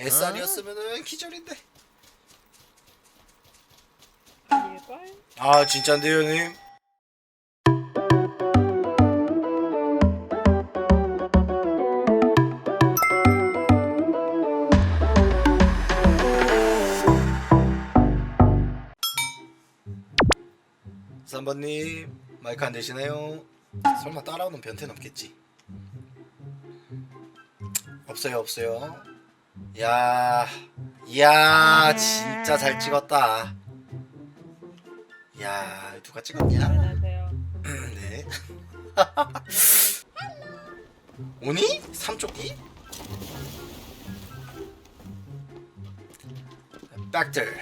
SR이었으면은 기절인데. 아닐걸? 아 진짠데요 님. 삼번님 마이크 안 되시나요? 설마 따라오는 변태는 없겠지? 없어요 없어요. 야, 야 진짜 잘 찍었다. 야 누가 찍었냐? 안녕하세요. 네. 오니? 삼쪽기? 백들.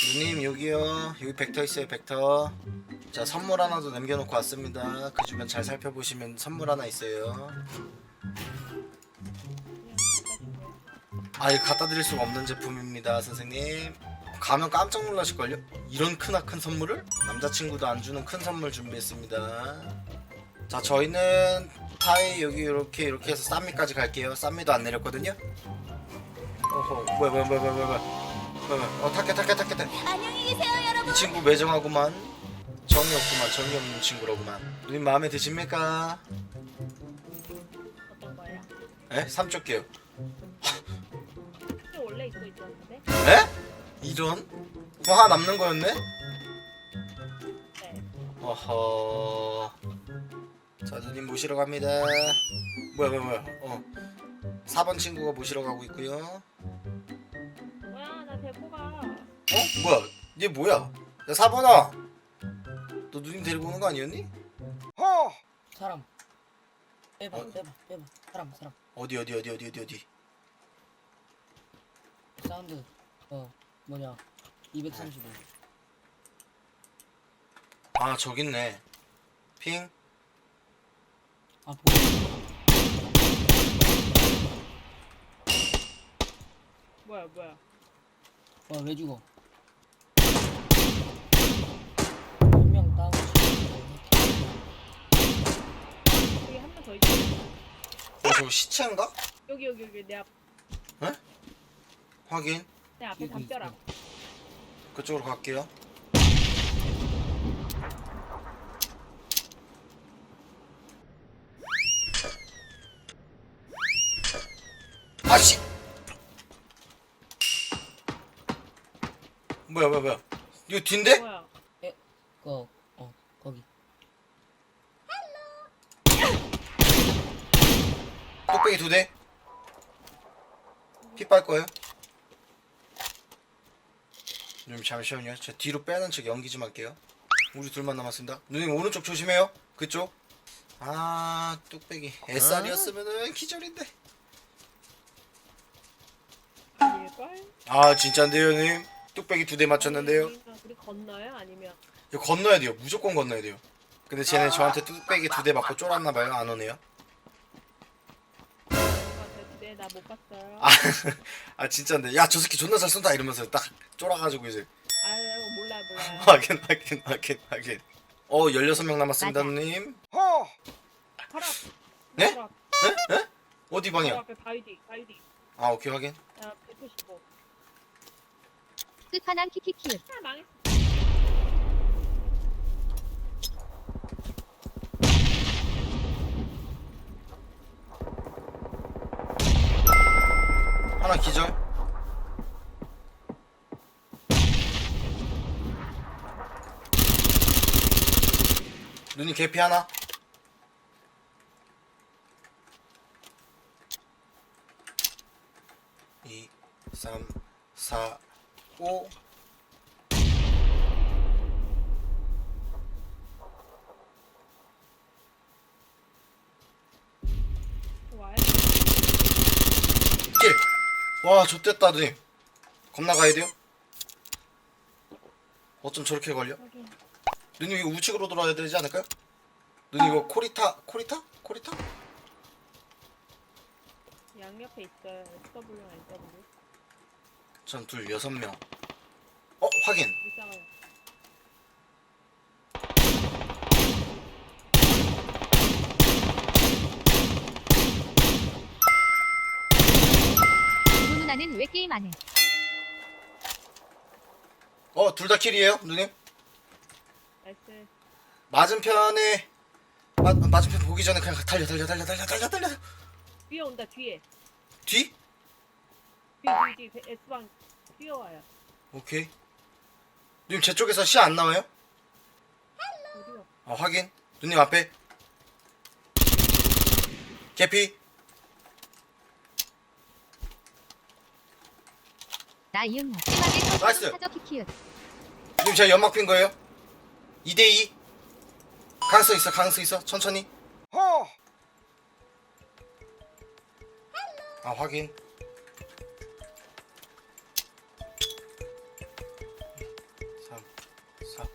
누님 여기요. 여기 벡터 있어요 벡터. 자 선물 하나도 남겨놓고 왔습니다. 그 주변 잘 살펴보시면 선물 하나 있어요. 아 이거 갖다 드릴 수가 없는 제품입니다 선생님. 가면 깜짝 놀라실걸요? 이런 크나큰 선물을? 남자친구도 안 주는 큰 선물 준비했습니다. 자 저희는 타이 여기 이렇게 이렇게 해서 쌈미까지 갈게요. 쌈미도 안 내렸거든요? 어허 뭐야 뭐야 뭐야 뭐야 뭐야. 어 타켓 타켓 타켓 타켓 안녕히 계세요, 여러분. 이 친구 매정하구만. 정이 없구만 정이 없는 친구로구만. 누님 마음에 드십니까? 에? 삼쪽게요 또 원래 입고 있었는데? 에? 이런? 뭐 하나 남는 거였네? 네. 어허. 자, 누님 모시러 갑니다. 뭐야, 뭐야, 뭐야. 어. 4번 친구가 모시러 가고 있고요. 어? 뭐야, 나 데리고 가. 뭐야? 얘 뭐야? 야, 4번아. 너 누님 데리고 오는 거 아니었니? 어. 사람 빼봐 어? 빼봐 빼봐 사람 사람 어디 어디 어디 어디 어디 어디. 사운드 어 뭐냐 235 아, 저기 있네. 핑. 아 보여 뭐야, 뭐야. 와왜 죽어 더 있어. 어, 저거 시체인가? 여기, 여기, 여기. 내 앞, 확인. 내 앞에 여기 담벼락. 그쪽으로 갈게요. 아씨. 뭐야 뭐야 뭐야. 이거 뒤인데? 뭐야? 거기 뚝배기 두 대. 핏빨 거예요. 누님 잠시만요. 저 뒤로 빼는 척 연기 좀 할게요. 우리 둘만 남았습니다. 누님 오른쪽 조심해요. 그쪽. 아 뚝배기. SR이었으면은 기절인데. 아닐걸? 아 진짜인데요, 님. 뚝배기 두 대 맞췄는데요. 우리, 우리 건너요? 아니면? 이거 건너야 돼요. 무조건 건너야 돼요. 근데 쟤네 저한테 뚝배기 두 대 맞고 쫄았나 봐요. 안 오네요. 네, 나 못 봤어요. 아, 아 진짜인데. 야 저 새끼 존나 잘 쏜다 이러면서 딱 쫄아가지고 이제 아, 몰라, 몰라. 확인 확인 확인 확인. 어 16명 남았습니다, 맞아. 누님. 바로 앞. 네? 바로 앞. 어디 바로 방향? 앞에 바위 뒤. 아 오케이 확인. 야, 195. 끝판왕 키키키. 아, 망했어. 하나 기절. 눈이 개피 하나. 이, 삼, 사, 오. 와, 좋됐다, 누님. 겁나 가야 돼요? 어쩜 저렇게 걸려? 누님 이거 우측으로 돌아야 되지 않을까요? 누님 이거 코리타 코리타 코리타? 양옆에 있어요. SW랑 SW. 전둘 여섯 명. 어 확인. 이상한. 안 해? 어둘 다 킬이에요 누님 나이스. 맞은편에 맞, 맞은편 보기 전에 그냥 달려 달려 달려 달려 달려 달려 뒤에 온다 뒤에. 뒤? 뒤뒤 뒤. S방 뛰어와요. 오케이 누님 제 쪽에서 시 안 나와요? 어디요? 아 확인 누님 앞에 개피 나 이응 심하게 나이스. 사저. 누님 제가 연막 핀 거예요? 2대2 가능성 있어 가능성 있어. 천천히. 아 확인. 삼, 사, 오.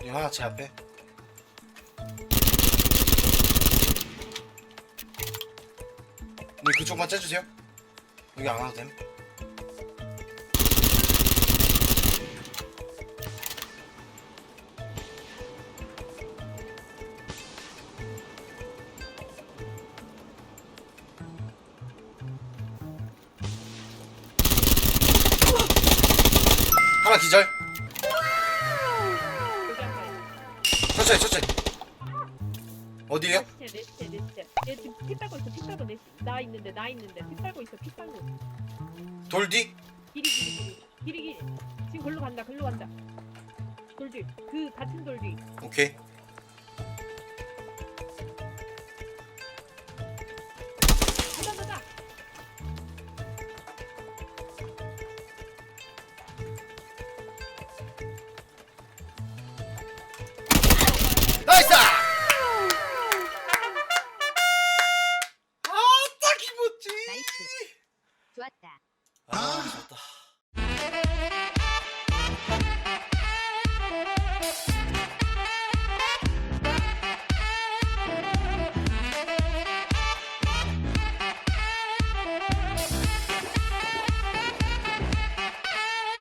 누님 하나 제 앞에 그쪽만 째주세요. 여기 안 와도 됨. 하나 기절. 천천히 천천히 어디에요? 시체 내 시체. 얘 지금 피 빨고 있어 피 빨고 내 시. 나 있는데 나 있는데 피 빨고 있어 피 빨고. 돌 뒤? 길이 길이 길이 길이 길이. 지금 글로 간다 글로 간다. 돌뒤. 그 같은 돌뒤. 오케이